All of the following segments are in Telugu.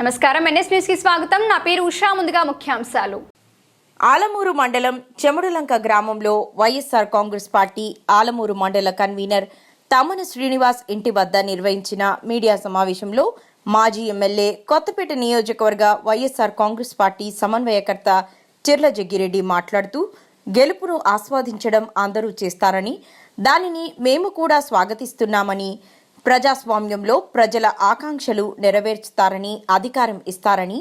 నమస్కారం. ఎన్ఎస్ న్యూస్కి స్వాగతం. నా పేరు ఉషా. ముందుగా ముఖ్యాంశాలు. ఆలమూరు మండలం చెముడులంక గ్రామంలో వైఎస్ఆర్ కాంగ్రెస్ పార్టీ ఆలమూరు మండల కన్వీనర్ తమ్మన శ్రీనివాస్ ఇంటి వద్ద నిర్వహించిన మీడియా సమావేశంలో మాజీ ఎమ్మెల్యే కొత్తపేట నియోజకవర్గ వైఎస్ఆర్ కాంగ్రెస్ పార్టీ సమన్వయకర్త చిర్ల జగ్గిరెడ్డి మాట్లాడుతూ గెలుపును ఆస్వాదించడం అందరూ చేస్తారని దానిని మేము కూడా స్వాగతిస్తున్నామని ప్రజాస్వామ్యంలో ప్రజల ఆకాంక్షలు నెరవేర్చుతారని అధికారం ఇస్తారని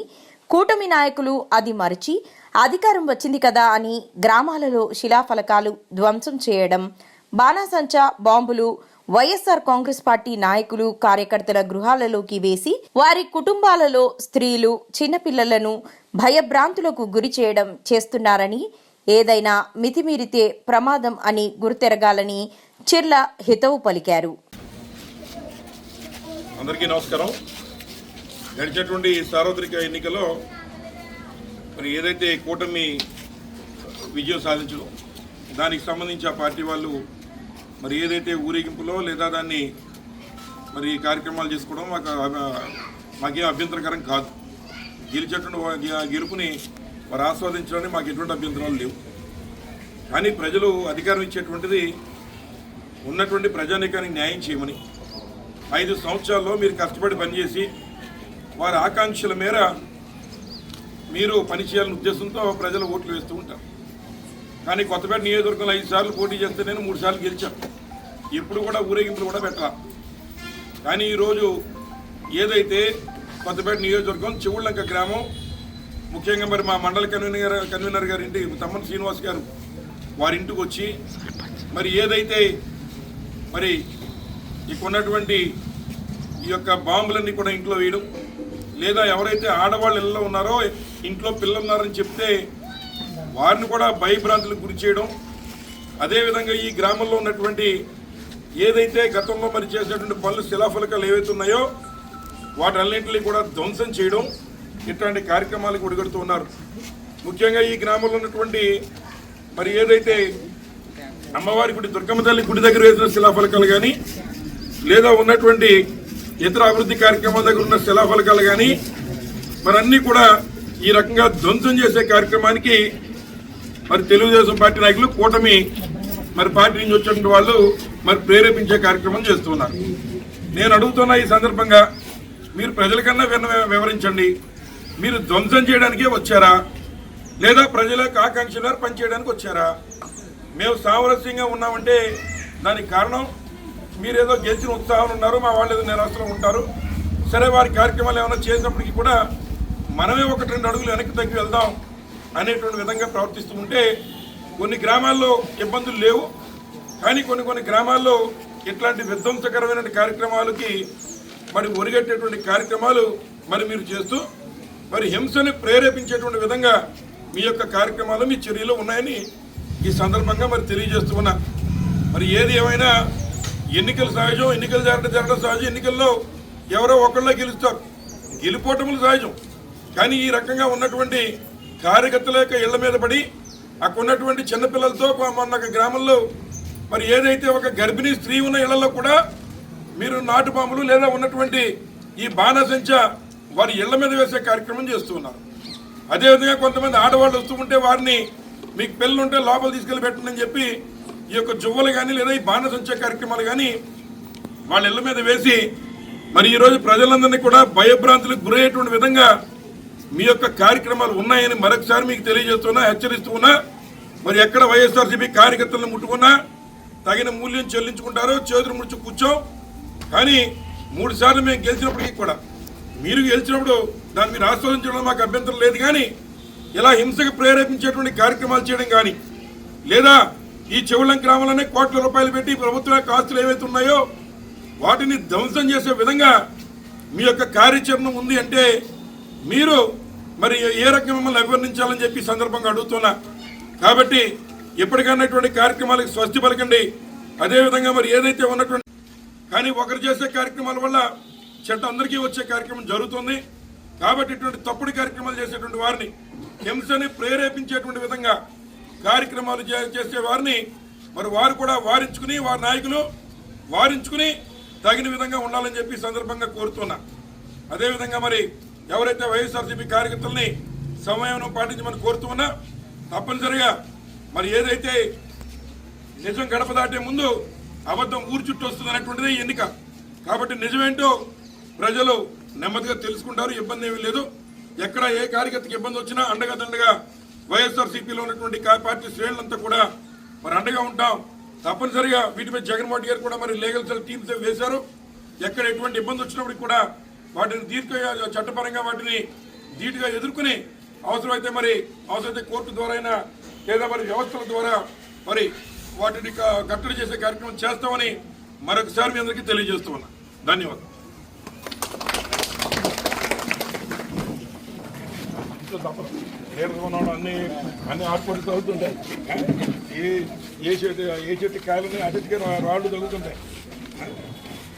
కూటమి నాయకులు అది మరిచి అధికారం వచ్చింది కదా అని గ్రామాలలో శిలాఫలకాలు ధ్వంసం చేయడం బాణాసంచా బాంబులు వైఎస్ఆర్ కాంగ్రెస్ పార్టీ నాయకులు కార్యకర్తల గృహాలలోకి వేసి వారి కుటుంబాలలో స్త్రీలు చిన్నపిల్లలను భయభ్రాంతులకు గురి చేయడం చేస్తున్నారని ఏదైనా మితిమీరితే ప్రమాదం అని గుర్తెరగాలని చిర్ల హితవు పలికారు. అందరికీ నమస్కారం. గడిచినటువంటి సార్వత్రిక ఎన్నికలో మరి ఏదైతే కూటమి విజయం సాధించడం దానికి సంబంధించి ఆ పార్టీ వాళ్ళు మరి ఏదైతే ఊరేగింపులో లేదా దాన్ని మరి కార్యక్రమాలు చేసుకోవడం మాకు మాకేం అభ్యంతరకరం కాదు. గెలిచేటువంటి గెలుపుని వారు ఆస్వాదించడానికి మాకు ఎటువంటి అభ్యంతరాలు లేవు. కానీ ప్రజలు అధికారం ఇచ్చేటువంటిది ఉన్నటువంటి ప్రజానీకానికి న్యాయం చేయమని ఐదు సంవత్సరాల్లో మీరు కష్టపడి పనిచేసి వారి ఆకాంక్షల మేర మీరు పనిచేయాలనే ఉద్దేశంతో ప్రజలు ఓట్లు వేస్తూ ఉంటారు. కానీ కొత్తపేట నియోజకవర్గంలో ఐదు సార్లు పోటీ చేస్తే నేను మూడు సార్లు గెలిచాను. ఎప్పుడు కూడా ఊరేగింపులు కూడా పెట్టాల. కానీ ఈరోజు ఏదైతే కొత్తపేట నియోజకవర్గం చెవుళ్ళంక గ్రామం ముఖ్యంగా మరి మా మండల కన్వీనర్ కన్వీనర్ గారి ఇంటి తమ్మన్ శ్రీనివాస్ గారు వారి ఇంటికి వచ్చి మరి ఏదైతే మరి ఇక ఉన్నటువంటి ఈ యొక్క బాంబులన్నీ కూడా ఇంట్లో వేయడం. లేదా ఎవరైతే ఆడవాళ్ళు ఇళ్ళలో ఉన్నారో ఇంట్లో పిల్లలు ఉన్నారని చెప్తే వారిని కూడా భయభ్రాంతులకు గురి చేయడం. అదేవిధంగా ఈ గ్రామంలో ఉన్నటువంటి ఏదైతే గతంలో మరి చేసినటువంటి పనులు శిలాఫలకాలు ఏవైతే ఉన్నాయో వాటన్నింటినీ కూడా ధ్వంసం చేయడం ఇట్లాంటి కార్యక్రమాలకు ఒడిగడుతూ ఉన్నారు. ముఖ్యంగా ఈ గ్రామంలో ఉన్నటువంటి మరి ఏదైతే అమ్మవారి గుడి దుర్గమ్మ తల్లి గుడి దగ్గర వేసిన శిలాఫలకాలు కానీ లేదా ఉన్నటువంటి ఇతర అభివృద్ధి కార్యక్రమాల దగ్గర ఉన్న శిలాఫలకాలు కానీ మరి అన్నీ కూడా ఈ రకంగా ధ్వంసం చేసే కార్యక్రమానికి మరి తెలుగుదేశం పార్టీ నాయకులు కూటమి మరి పార్టీ నుంచి వచ్చినటువంటి వాళ్ళు మరి ప్రేరేపించే కార్యక్రమం చేస్తున్నారు. నేను అడుగుతున్న ఈ సందర్భంగా మీరు ప్రజలకన్నా విన్న వివరించండి. మీరు ధ్వంసం చేయడానికే వచ్చారా? లేదా ప్రజల ఆకాంక్ష పనిచేయడానికి వచ్చారా? మేము సామరస్యంగా ఉన్నామంటే దానికి కారణం మీరేదో గెలిచిన ఉత్సాహం ఉన్నారు మా వాళ్ళు ఏదో నిరాశలో ఉంటారు. సరే వారి కార్యక్రమాలు ఏమైనా చేసినప్పటికీ కూడా మనమే ఒకటి రెండు అడుగులు వెనక్కి తగ్గి వెళ్దాం అనేటువంటి విధంగా ప్రవర్తిస్తూ ఉంటే కొన్ని గ్రామాల్లో ఇబ్బందులు లేవు. కానీ కొన్ని కొన్ని గ్రామాల్లో ఇట్లాంటి విధ్వంసకరమైన కార్యక్రమాలకి మరి ఒరిగట్టేటువంటి కార్యక్రమాలు మరి మీరు చేస్తూ మరి హింసని ప్రేరేపించేటువంటి విధంగా మీ యొక్క కార్యక్రమాలు మీ చర్యలు ఉన్నాయని ఈ సందర్భంగా మరి తెలియజేస్తూ ఉన్నా. మరి ఏది ఏమైనా ఎన్నికలు సహజం ఎన్నికలు జరగడం జరగడం సహజం ఎన్నికల్లో ఎవరో ఒకళ్ళే గెలుస్తారు. గెలిపోవటములు సహజం. కానీ ఈ రకంగా ఉన్నటువంటి కార్యకర్తల యొక్క ఇళ్ళ మీద పడి అక్కడ ఉన్నటువంటి చిన్నపిల్లలతో మొన్న గ్రామంలో మరి ఏదైతే ఒక గర్భిణీ స్త్రీ ఉన్న ఇళ్ళలో కూడా మీరు నాటు బాంబులు లేదా ఉన్నటువంటి ఈ బాణసంచ వారి ఇళ్ళ మీద వేసే కార్యక్రమం చేస్తున్నారు అదేవిధంగా కొంతమంది ఆడవాళ్ళు వస్తూ ఉంటే వారిని మీకు పిల్లలు ఉంటే లోపల తీసుకెళ్ళి పెట్టండి చెప్పి ఈ యొక్క జువ్వలు కానీ లేదా ఈ బాణసంచ కార్యక్రమాలు కానీ వాళ్ళ ఇళ్ళ మీద వేసి మరి ఈరోజు ప్రజలందరినీ కూడా భయభ్రాంతులకు గురయ్యేటువంటి విధంగా మీ యొక్క కార్యక్రమాలు ఉన్నాయని మరొకసారి మీకు తెలియజేస్తున్నా హెచ్చరిస్తూ ఉన్నా మరి ఎక్కడ వైఎస్ఆర్సీపీ కార్యకర్తలను ముట్టుకున్నా తగిన మూల్యం చెల్లించుకుంటారో చేతులు ముడుచు కూర్చోం. కానీ మూడు సార్లు మేము గెలిచినప్పటికీ కూడా మీరు గెలిచినప్పుడు దాన్ని మీరు ఆస్వాదించడం మాకు అభ్యంతరం లేదు కానీ ఇలా హింసకు ప్రేరేపించేటువంటి కార్యక్రమాలు చేయడం కానీ లేదా ఈ చెవులం గ్రామంలోనే కోట్ల రూపాయలు పెట్టి ప్రభుత్వ యొక్క ఆస్తులు ఏవైతే ఉన్నాయో వాటిని ధ్వంసం చేసే విధంగా మీ యొక్క కార్యాచరణ ఉంది అంటే మీరు మరి ఏ రకంగా మిమ్మల్ని అభివర్ణించాలని చెప్పి సందర్భంగా అడుగుతున్నా. కాబట్టి ఎప్పటికన్నటువంటి కార్యక్రమాలకు స్వస్తి పలకండి. అదేవిధంగా మరి ఏదైతే ఉన్నటువంటి కానీ ఒకరు చేసే కార్యక్రమాల వల్ల చెట్టు అందరికీ వచ్చే కార్యక్రమం జరుగుతుంది. కాబట్టి ఇటువంటి తప్పుడు కార్యక్రమాలు చేసేటువంటి వారిని హింసని ప్రేరేపించేటువంటి విధంగా కార్యక్రమాలు చే- చేసే వారిని మరి వారు కూడా వారించుకుని వారి నాయకులు వారించుకుని తగిన విధంగా ఉండాలని చెప్పి సందర్భంగా కోరుతున్నా. అదేవిధంగా మరి ఎవరైతే వైఎస్ఆర్సీపీ కార్యకర్తల్ని సమయం పాటించమని కోరుతూ ఉన్నా తప్పనిసరిగా మరి ఏదైతే నిజం గడప దాటే ముందు అబద్ధం ఊరు చుట్టూ వస్తుంది అనేటువంటిది ఎన్నిక. కాబట్టి నిజమేంటో ప్రజలు నెమ్మదిగా తెలుసుకుంటారు ఇబ్బంది ఏమీ లేదు. ఎక్కడ ఏ కార్యకర్తకి ఇబ్బంది వచ్చినా అండగా దండగా వైఎస్ఆర్ సిపిలో ఉన్నటువంటి కా- పార్టీ శ్రేణులంతా కూడా మరి అండగా ఉంటాం. తప్పనిసరిగా వీటిపై జగన్మోహన్ గారు కూడా మరి లీగల్ సెల్ టీమ్స్ వేశారు. ఎక్కడ ఎటువంటి ఇబ్బంది వచ్చినప్పటికి కూడా వాటిని దీర్ఘ చట్టపరంగా వాటిని ధీటుగా ఎదుర్కొని అవసరమైతే మరి అవసరమైతే కోర్టు ద్వారా అయినా లేదా మరి వ్యవస్థల ద్వారా మరి వాటిని కట్టడి చేసే కార్యక్రమం చేస్తామని మరొకసారి మీ అందరికీ తెలియజేస్తూ ఉన్నా. ధన్యవాదాలు. నేర్చుకున్నాడు అన్ని అన్ని ఆకుపడి తగ్గుతుంటాయి ఏ ఏ చెట్టు ఏ చెట్టు కాయలని ఆ రాళ్ళు తగ్గుతుంటాయి